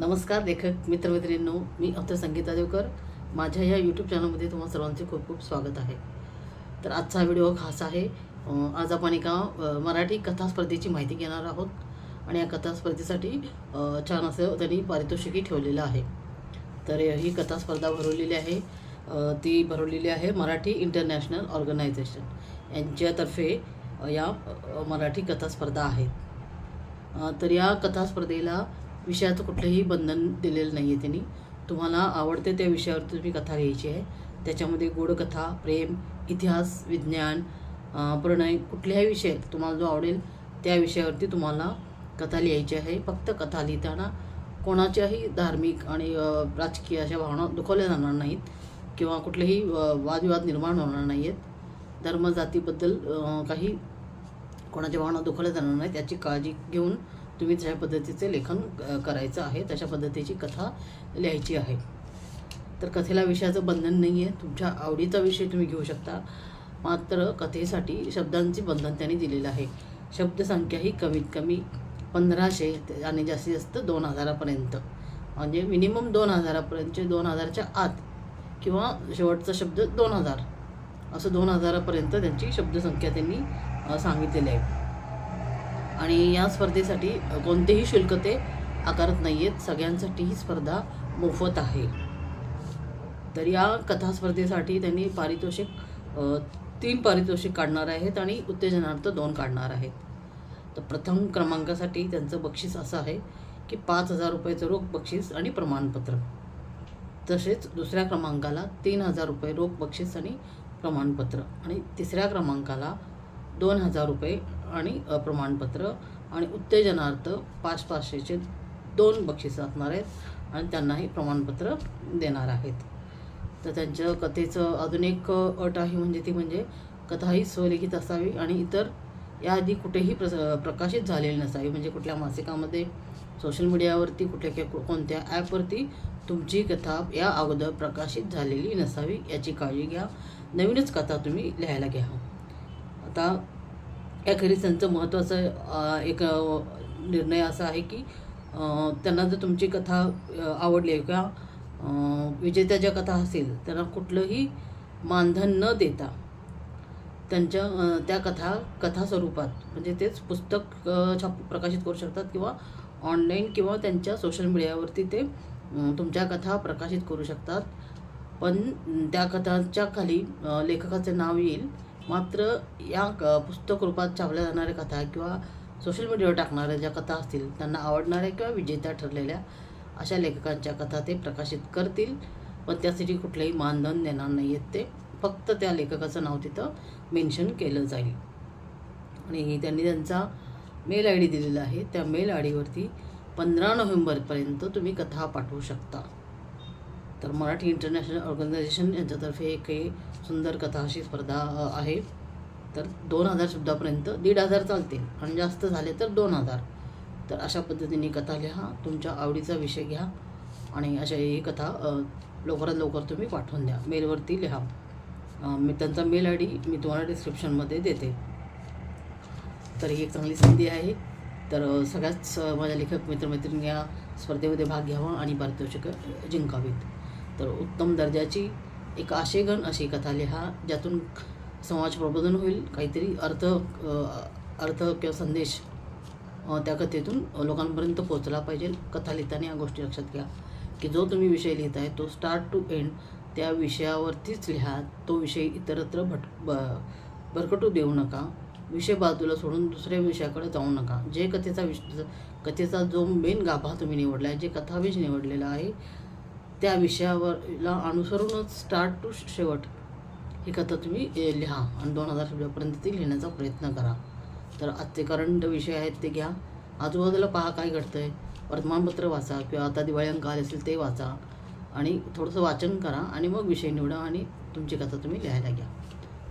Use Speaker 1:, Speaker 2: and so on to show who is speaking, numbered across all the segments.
Speaker 1: नमस्कार लेखक मित्रमैत्रिणींनो मी अवतर संगीता देवकर माझ्या या यूट्यूब चॅनलमध्ये तुम्हा सर्वांचे खूप खूप स्वागत आहे. तर आजचा व्हिडिओ खास आहे. आज आपण एका मराठी कथा स्पर्धेची माहिती घेणार आहोत. आणि या कथा स्पर्धेसाठी छान असं त्यांनी पारितोषिकही ठेवलेलं आहे. तर ही कथा स्पर्धा भरवलेली आहे. ती भरवलेली आहे मराठी इंटरनॅशनल ऑर्गनायझेशन यांच्यातर्फे या मराठी कथा स्पर्धा आहेत तर या कथा स्पर्धेला विषयाचं कुठलंही बंधन दिलेलं नाही आहे त्यांनी. तुम्हाला आवडते त्या विषयावर तुम्ही कथा लिहायची आहे. त्याच्यामध्ये गोडकथा प्रेम इतिहास विज्ञान प्रणय कुठल्याही विषय तुम्हाला जो आवडेल त्या विषयावरती तुम्हाला कथा लिहायची आहे. फक्त कथा लिहिताना कोणाच्याही धार्मिक आणि राजकीय अशा भावना दुखवल्या जाणार नाहीत किंवा कुठलेही वादविवाद निर्माण होणार नाही आहेत धर्म जातीबद्दल काही कोणाच्या भावना दुखवल्या जाणार नाहीत त्याची काळजी घेऊन तुम्ही ज्या पद्धतीचे लेखन करायचं आहे तशा पद्धतीची कथा लिहायची आहे. तर कथेला विषयाचं बंधन नाही आहे तुमच्या आवडीचा विषय तुम्ही घेऊ शकता. मात्र कथेसाठी शब्दांचे बंधन त्यांनी दिलेलं आहे. शब्दसंख्या ही कमीत कमी पंधराशे आणि जास्तीत जास्त दोन हजारापर्यंत. म्हणजे मिनिमम दोन हजारापर्यंतचे दोन हजारच्या आत किंवा शेवटचा शब्द दोन हजार. असं दोन हजारापर्यंत त्यांची शब्दसंख्या त्यांनी सांगितलेली आहे. आणि या स्पर्धेसाठी कोणतेही शुल्क ते आकारत नाही आहेत सगळ्यांसाठी ही स्पर्धा मोफत आहे. तर या कथा स्पर्धेसाठी त्यांनी पारितोषिक तीन पारितोषिक काढणार आहेत आणि उत्तेजनार्थ दोन काढणार आहेत. तर प्रथम क्रमांकासाठी त्यांचं बक्षीस असं आहे की पाच हजार रुपयाचं रोख बक्षीस आणि प्रमाणपत्र. तसेच दुसऱ्या क्रमांकाला तीन हजार रुपये रोख बक्षीस आणि प्रमाणपत्र. आणि तिसऱ्या क्रमांकाला दोन हजार रुपये आणि प्रमाणपत्र आणि उत्तेजनार्थ पाच पाचशेचे दोन बक्षीस असणार आहेत आणि त्यांनाही प्रमाणपत्र देणार आहेत. तर त्यांच्या कथेचं अजून एक अट आहे म्हणजे ती म्हणजे कथा ही स्वलिखित असावी आणि इतर याआधी कुठेही प्र प्रकाशित झालेली नसावी. म्हणजे कुठल्या मासिकामध्ये सोशल मीडियावरती कुठल्या किंवा कोणत्या ॲपवरती तुमची कथा या अगोदर प्रकाशित झालेली नसावी याची काळजी घ्या. नवीनच कथा तुम्ही लिहायला घ्या. आता याखेरीज त्यांचं महत्त्वाचं एक निर्णय असा आहे की त्यांना जर तुमची कथा आवडली आहे किंवा विजेत्या ज्या कथा असतील त्यांना कुठलंही मानधन न देता त्यांच्या त्या कथा कथा स्वरूपात म्हणजे तेच पुस्तक छाप प्रकाशित करू शकतात किंवा ऑनलाईन किंवा त्यांच्या सोशल मीडियावरती ते तुमच्या कथा प्रकाशित करू शकतात. पण त्या कथाच्या खाली लेखकाचे नाव येईल. मात्र या क पुस्तक रूपात छापल्या जाणाऱ्या कथा किंवा सोशल मीडियावर टाकणाऱ्या ज्या कथा असतील त्यांना आवडणाऱ्या किंवा विजेत्या ठरलेल्या अशा लेखकांच्या कथा ते प्रकाशित करतील. पण त्यासाठी कुठलंही मानधन देणार नाही आहेत ते. फक्त त्या लेखकाचं नाव तिथं मेन्शन केलं जाईल. आणि त्यांनी त्यांचा मेल आय डी दिलेला आहे. त्या मेल आय डीवरती पंधरा नोव्हेंबरपर्यंत तुम्ही कथा पाठवू शकता. तर मराठी इंटरनॅशनल ऑर्गनायझेशन यांच्यातर्फे एक हे सुंदर कथा अशी स्पर्धा आहे. तर दोन हजार शब्दापर्यंत दीड हजार चालतील आणि जास्त झाले तर दोन हजार. तर अशा पद्धतीने कथा लिहा तुमच्या आवडीचा विषय घ्या आणि अशा ही कथा लवकरात लवकर तुम्ही पाठवून द्या. मेलवरती लिहा. मी त्यांचा मेल आय डी मी तुम्हाला डिस्क्रिप्शनमध्ये देते. तर ही एक चांगली संधी आहे. तर सगळ्याच माझ्या लेखक मित्रमैत्रिणी या स्पर्धेमध्ये भाग घ्यावा आणि पारितोषिकं जिंकावीत. तर उत्तम दर्जाची एक आशेघन अशी कथा लिहा ज्यातून समाज प्रबोधन होईल काहीतरी अर्थ अर्थ किंवा संदेश त्या कथेतून लोकांपर्यंत पोहोचला पाहिजे. कथा लिहिताना या गोष्टी लक्षात घ्या की जो तुम्ही विषय लिहिताय तो स्टार्ट टू एंड त्या विषयावरतीच लिहा. तो विषय इतरत्र भट ब भरकटू देऊ नका. विषय बाजूला सोडून दुसऱ्या विषयाकडे जाऊ नका. जे कथेचा विष कथेचा जो मेन गाभा तुम्ही निवडला आहे जे कथावीज निवडलेला आहे त्या विषयावरला अनुसरूनच स्टार्ट टू शेवट. ही कथा तुम्ही लिहा आणि दोन हजार शब्दापर्यंत ती लिहिण्याचा प्रयत्न करा. तर आजचे करंट विषय आहेत ते घ्या. आजूबाजूला पहा काय घडतं आहे वर्तमानपत्र वाचा किंवा आता दिवाळी अंक आले असेल ते वाचा आणि थोडंसं वाचन करा आणि मग विषय निवडा आणि तुमची कथा तुम्ही लिहायला घ्या.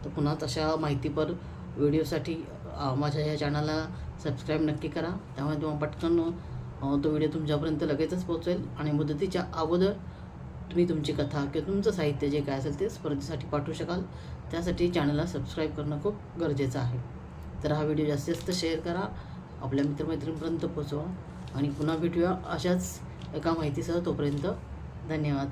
Speaker 1: तर पुन्हा तशा माहितीपर व्हिडिओसाठी माझ्या ह्या चॅनलला सबस्क्राईब नक्की करा. त्यामुळे तुम्हाला पटकन तो व्हिडिओ तुमच्यापर्यंत लगेचच पोहोचेल आणि मुदतीच्या अगोदर तुम्ही तुमची कथा किंवा तुमचं साहित्य जे काय असेल ते स्पर्धेसाठी पाठवू शकाल. त्यासाठी चॅनलला सबस्क्राईब करणं खूप गरजेचं आहे. तर हा व्हिडिओ जास्तीत जास्त शेअर करा. आपल्या मित्रमैत्रिणीपर्यंत पोचवा आणि पुन्हा भेटूया अशाच एका माहितीसह तोपर्यंत धन्यवाद.